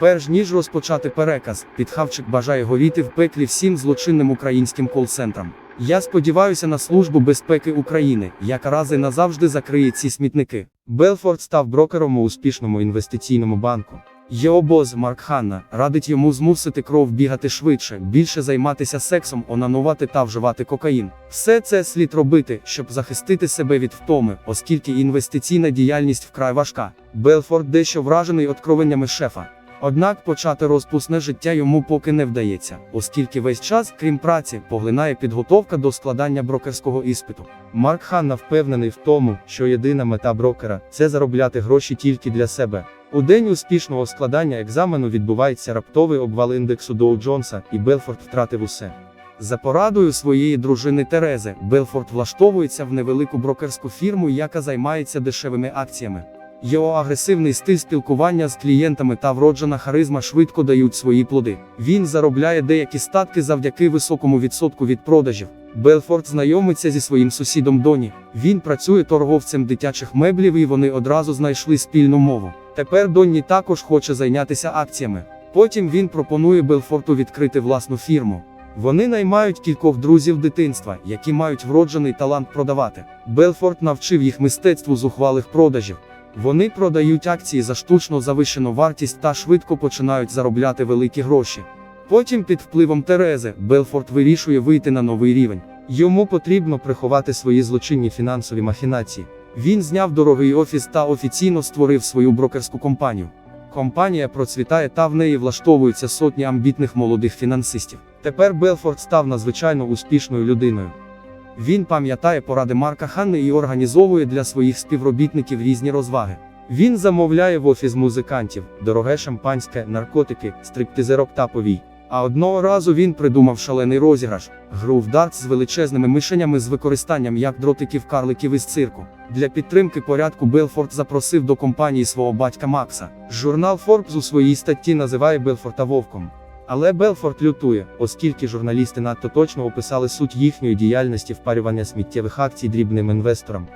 Перш ніж розпочати переказ, підхавчик бажає горіти в пеклі всім злочинним українським кол-центрам. Я сподіваюся на Службу безпеки України, яка рази назавжди закриє ці смітники. Белфорд став брокером у успішному інвестиційному банку. Його бос Марк Ханна радить йому змусити кров бігати швидше, більше займатися сексом, онанувати та вживати кокаїн. Все це слід робити, щоб захистити себе від втоми, оскільки інвестиційна діяльність вкрай важка. Белфорд дещо вражений откровеннями шефа. Однак почати розпусне життя йому поки не вдається, оскільки весь час, крім праці, поглинає підготовка до складання брокерського іспиту. Марк Ханна впевнений в тому, що єдина мета брокера це заробляти гроші тільки для себе. У день успішного складання екзамену відбувається раптовий обвал індексу Доу Джонса, і Белфорд втратив усе. За порадою своєї дружини Терези, Белфорд влаштовується в невелику брокерську фірму, яка займається дешевими акціями. Його агресивний стиль спілкування з клієнтами та вроджена харизма швидко дають свої плоди. Він заробляє деякі статки завдяки високому відсотку від продажів. Белфорд знайомиться зі своїм сусідом Доні. Він працює торговцем дитячих меблів і вони одразу знайшли спільну мову. Тепер Донні також хоче зайнятися акціями. Потім він пропонує Белфорту відкрити власну фірму. Вони наймають кількох друзів дитинства, які мають вроджений талант продавати. Белфорд навчив їх мистецтву зухвалих продажів. Вони продають акції за штучно завищену вартість та швидко починають заробляти великі гроші. Потім під впливом Терези, Белфорд вирішує вийти на новий рівень. Йому потрібно приховати свої злочинні фінансові махінації. Він зняв дорогий офіс та офіційно створив свою брокерську компанію. Компанія процвітає та в неї влаштовуються сотні амбітних молодих фінансистів. Тепер Белфорд став надзвичайно успішною людиною. Він пам'ятає поради Марка Ханни і організовує для своїх співробітників різні розваги. Він замовляє в офіс музикантів, дороге шампанське, наркотики, стриптизерок та повій. А одного разу він придумав шалений розіграш гру в дартс з величезними мишенями з використанням як дротиків карликів із цирку. Для підтримки порядку Белфорд запросив до компанії свого батька Макса. Журнал Forbes у своїй статті називає Белфорта вовком. Але Белфорд лютує, оскільки журналісти надто точно описали суть їхньої діяльності впарювання сміттєвих акцій дрібним інвесторам.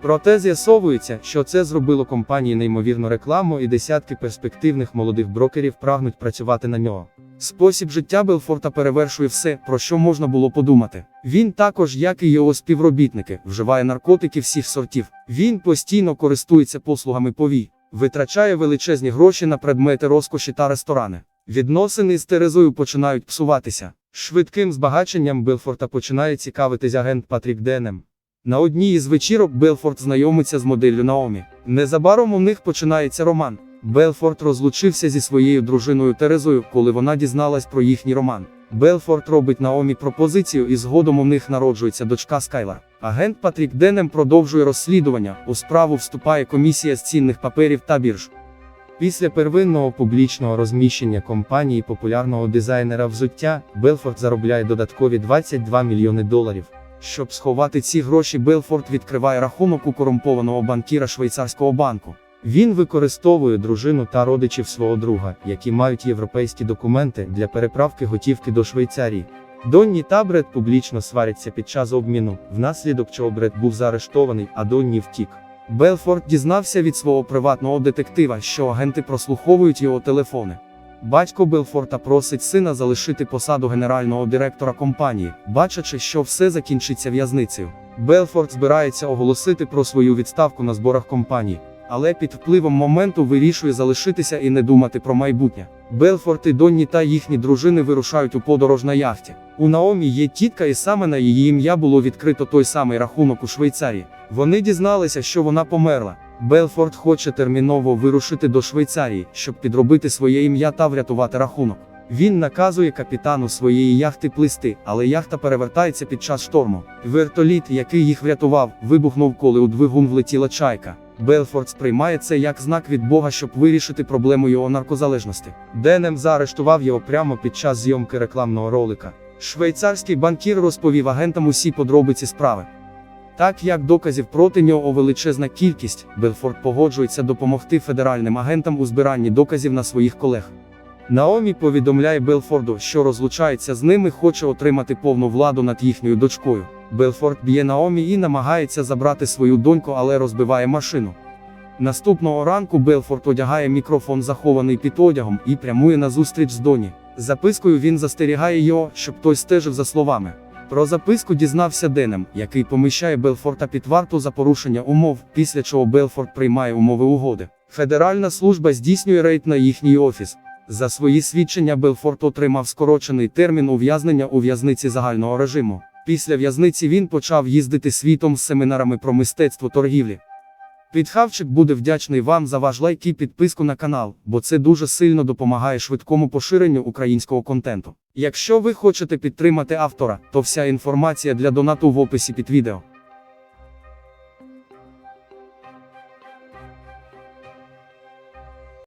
Проте з'ясовується, що це зробило компанії неймовірну рекламу і десятки перспективних молодих брокерів прагнуть працювати на нього. Спосіб життя Белфорта перевершує все, про що можна було подумати. Він також, як і його співробітники, вживає наркотики всіх сортів. Він постійно користується послугами повій, витрачає величезні гроші на предмети розкоші та ресторани. Відносини з Терезою починають псуватися. Швидким збагаченням Белфорта починає цікавитись агент Патрік Денем. На одній із вечірок Белфорд знайомиться з моделлю Наомі. Незабаром у них починається роман. Белфорд розлучився зі своєю дружиною Терезою, коли вона дізналась про їхній роман. Белфорд робить Наомі пропозицію і згодом у них народжується дочка Скайлар. Агент Патрік Денем продовжує розслідування. У справу вступає комісія з цінних паперів та бірж. Після первинного публічного розміщення компанії популярного дизайнера взуття, Белфорд заробляє додаткові 22 мільйони доларів. Щоб сховати ці гроші, Белфорд відкриває рахунок у корумпованого банкіра швейцарського банку. Він використовує дружину та родичів свого друга, які мають європейські документи для переправки готівки до Швейцарії. Донні та Бред публічно сваряться під час обміну, внаслідок чого Бред був заарештований, а Донні втік. Белфорд дізнався від свого приватного детектива, що агенти прослуховують його телефони. Батько Белфорта просить сина залишити посаду генерального директора компанії, бачачи, що все закінчиться в'язницею. Белфорд збирається оголосити про свою відставку на зборах компанії. Але під впливом моменту вирішує залишитися і не думати про майбутнє. Белфорд і Донні та їхні дружини вирушають у подорож на яхті. У Наомі є тітка, і саме на її ім'я було відкрито той самий рахунок у Швейцарії. Вони дізналися, що вона померла. Белфорд хоче терміново вирушити до Швейцарії, щоб підробити своє ім'я та врятувати рахунок. Він наказує капітану своєї яхти плисти, але яхта перевертається під час шторму. Вертоліт, який їх врятував, вибухнув, коли у двигун влетіла чайка. Белфорд сприймає це як знак від Бога, щоб вирішити проблему його наркозалежності. Денем заарештував його прямо під час зйомки рекламного ролика. Швейцарський банкір розповів агентам усі подробиці справи. Так як доказів проти нього величезна кількість, Белфорд погоджується допомогти федеральним агентам у збиранні доказів на своїх колег. Наомі повідомляє Белфорду, що розлучається з ними, хоче отримати повну владу над їхньою дочкою. Белфорд б'є Наомі і намагається забрати свою доньку, але розбиває машину. Наступного ранку Белфорд одягає мікрофон, захований під одягом, і прямує на зустріч з Доні. Запискою він застерігає його, щоб той стежив за словами. Про записку дізнався Денем, який поміщає Белфорта під варту за порушення умов, після чого Белфорд приймає умови угоди. Федеральна служба здійснює рейд на їхній офіс. За свої свідчення Белфорд отримав скорочений термін ув'язнення у в'язниці загального режиму. Після в'язниці він почав їздити світом з семінарами про мистецтво торгівлі. Підхавчик буде вдячний вам за ваш лайк і підписку на канал, бо це дуже сильно допомагає швидкому поширенню українського контенту. Якщо ви хочете підтримати автора, то вся інформація для донату в описі під відео.